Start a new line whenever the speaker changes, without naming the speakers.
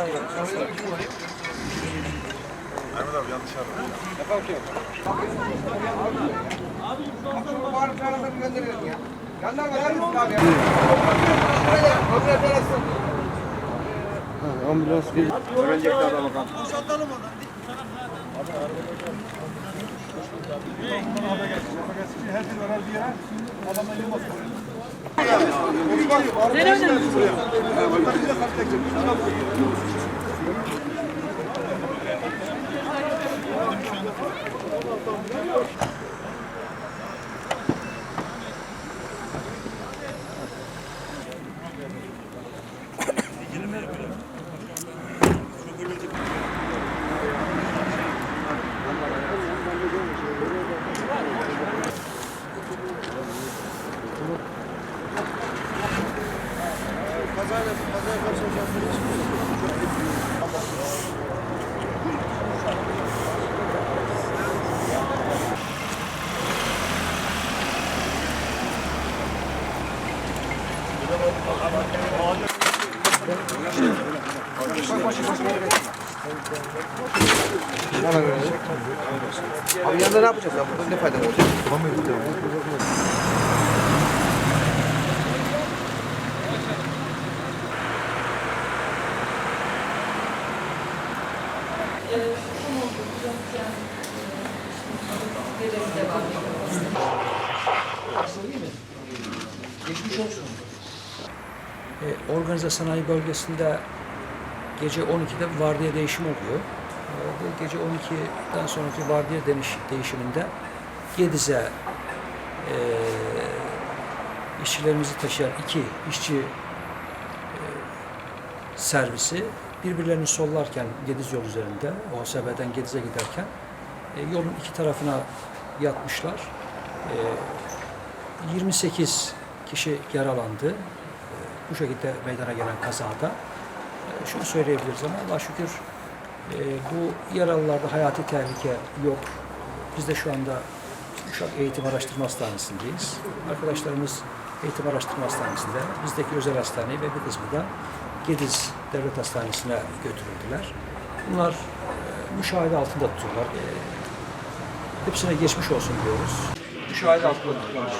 Mehmet abi yanlış aradım. Yapalım ki. Abiciğim şu anda var kararını gönderelim ya. Yandan gönderelim abi. Böyle, böyle Ambulans geliyor. Ölecek adam bakalım. Boşaltalım oradan. Abi arabaya gel. Her şey var her bir yere. Adamla yılmaz. Sen öyle mi? Yanında ne yapacağız abi? Burada ne fayda olacak? E,
organize sanayi bölgesinde gece 12'de vardiya değişimi oluyor. E, bu gece 12'den sonraki vardiya değişiminde Gediz'e e, işçilerimizi taşıyan iki işçi e, servisi birbirlerini sollarken Gediz yol üzerinde, OSB'den Gediz'e giderken e, yolun iki tarafına yatmışlar. E, 28 kişi yaralandı bu şekilde meydana gelen kazada e, şunu söyleyebiliriz ama Allah şükür e, bu yaralılarda hayati tehlike yok. Biz de şu anda Uşak Eğitim Araştırma Hastanesi'ndeyiz. Arkadaşlarımız Eğitim Araştırma Hastanesi'nde, bizdeki özel hastaneye ve bir kısmı da Gediz Devlet Hastanesi'ne götürüldüler. Bunlar e, müşahede altında tutuyorlar. E, hepsine geçmiş olsun diyoruz. Müşahede altında tutuyorlar.